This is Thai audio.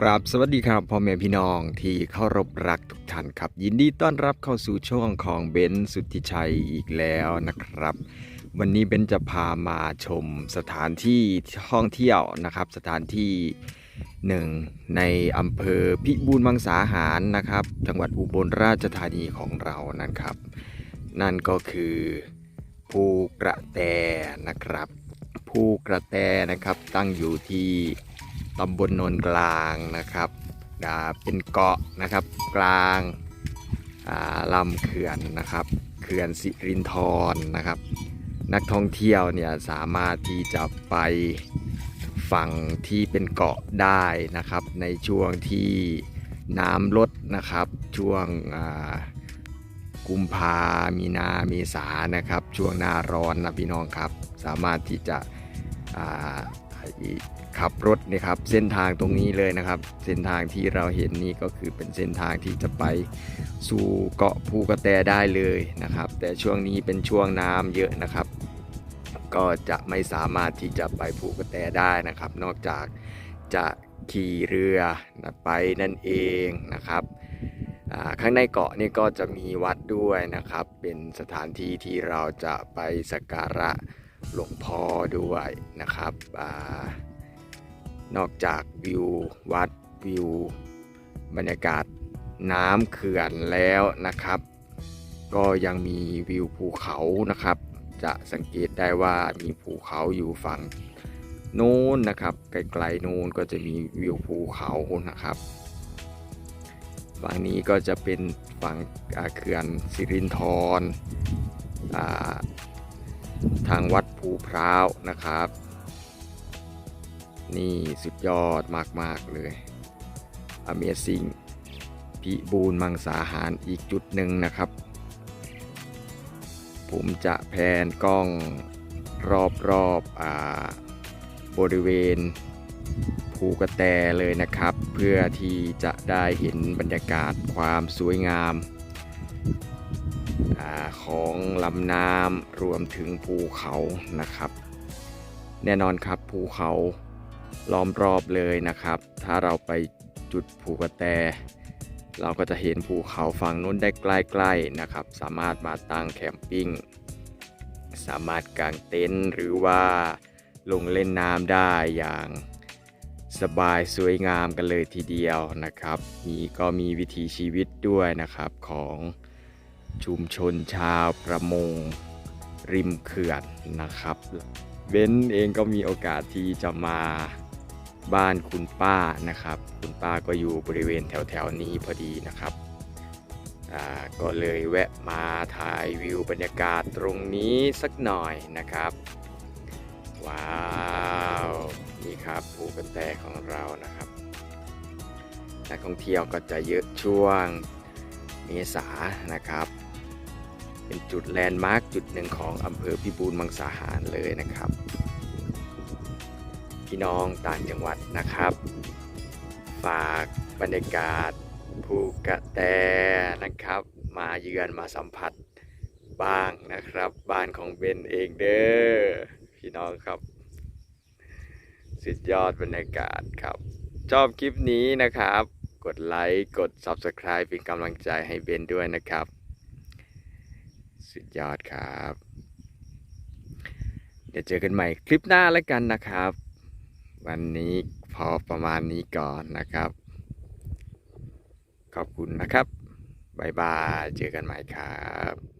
กราบสวัสดีครับพ่อแม่พี่น้องที่เคารพรักทุกท่านครับ ยินดีต้อนรับเข้าสู่ช่วงของเบนสุทธิชัยอีกแล้วนะครับ วันนี้เบนจะพามาชมสถานที่ท่องเที่ยวนะครับ สถานที่หนึ่งในอำเภอพิบูลมังสาหารนะครับ จังหวัดอุบลราชธานีของเรานะครับ นั่นก็คือภูกระแตนะครับภูกระแตนะครับตั้งอยู่ที่ ตำบลโนนกลางนะครับอ่าเป็นเกาะนะครับกลางาลำเขื่อนนะครับเขื่อนสิรินธรนะครับ นักท่องเที่ยวเนี่ยสามารถที่จะไปฝั่งที่เป็นเกาะได้นะครับ ในช่วงที่น้ำลดนะครับ ช่วงกุมภามีนาเมษานะครับ ช่วงหน้าร้อนนะพี่น้องครับ สามารถที่จะ ขับรถนะครับเส้นทางตรงนี้เลยนะครับ เส้นทางที่เราเห็นนี่ก็คือเป็นเส้นทางที่จะไปสู่เกาะภูกระแตได้เลยนะครับ แต่ช่วงนี้เป็นช่วงน้ำเยอะนะครับ ก็จะไม่สามารถที่จะไปภูกระแตได้นะครับ นอกจากจะขี่เรือไปนั่นเองนะครับข้างในเกาะนี่ก็จะมีวัดด้วยนะครับ เป็นสถานที่ที่เราจะไปสักการะ หลวงพ่อด้วยนะครับอนอกจากวิววัดวิวบรรยากาศน้ำเขื่อนแล้วนะครับ ก็ยังมีวิวภูเขานะครับ จะสังเกตได้ว่ามีภูเขาอยู่ฝั่งโน้นนะครับไกลๆโน้นก็จะมีวิวภูเขานะครับฝั่งนี้ก็จะเป็นฝั่งเขื่อนสิรินธรอ่า ทางวัดภูพร้าวนะครับ นี่สุดยอดมาก ๆ เลย Amazing พิบูลมังสาหารอีกจุดหนึ่งนะครับ ผมจะแพนกล้องรอบๆอ่าบริเวณภูกระแตเลยนะครับ เพื่อที่จะได้เห็นบรรยากาศความสวยงาม ของลำน้ำรวมถึงภูเขานะครับ แน่นอนครับภูเขาล้อมรอบเลยนะครับ ถ้าเราไปจุดภูกระแต เราก็จะเห็นภูเขาฝั่งนู้นได้ใกล้ๆนะครับ สามารถมาตั้งแคมปิ้ง สามารถกางเต็นท์หรือว่าลงเล่นน้ำได้อย่างสบายสวยงามกันเลยทีเดียวนะครับ นี่ก็มีวิถีชีวิตด้วยนะครับของ ชุมชนชาวประมงริมเขื่อนนะครับเบ้นเองก็มีโอกาสที่จะมาบ้านคุณป้านะครับ คุณป้าก็อยู่บริเวณแถวๆนี้พอดีนะครับอ่าก็เลยแวะมาถ่ายวิวบรรยากาศตรงนี้สักหน่อยนะครับ ว้าวนี่ครับภูกระแตของเรานะครับนักท่องเที่ยวก็จะเยอะช่วงเมษานะครับ เป็นจุดแลนด์มาร์คจุดหนึ่งของอำเภอพิบูลมังสาหารเลยนะครับ พี่น้องต่างจังหวัดนะครับ ฝากบรรยากาศภูกระแตนะครับ มาเยือนมาสัมผัสบ้างนะครับ บ้านของเบนเองเด้อพี่น้องครับ สุดยอดบรรยากาศครับ ชอบคลิปนี้นะครับ กดไลค์กด Subscribe เป็นกำลังใจให้เบนด้วยนะครับ สุดยอดครับ เดี๋ยวเจอกันใหม่คลิปหน้าแล้วกันนะครับ วันนี้พอประมาณนี้ก่อนนะครับ ขอบคุณนะครับบายบาย เจอกันใหม่ครับ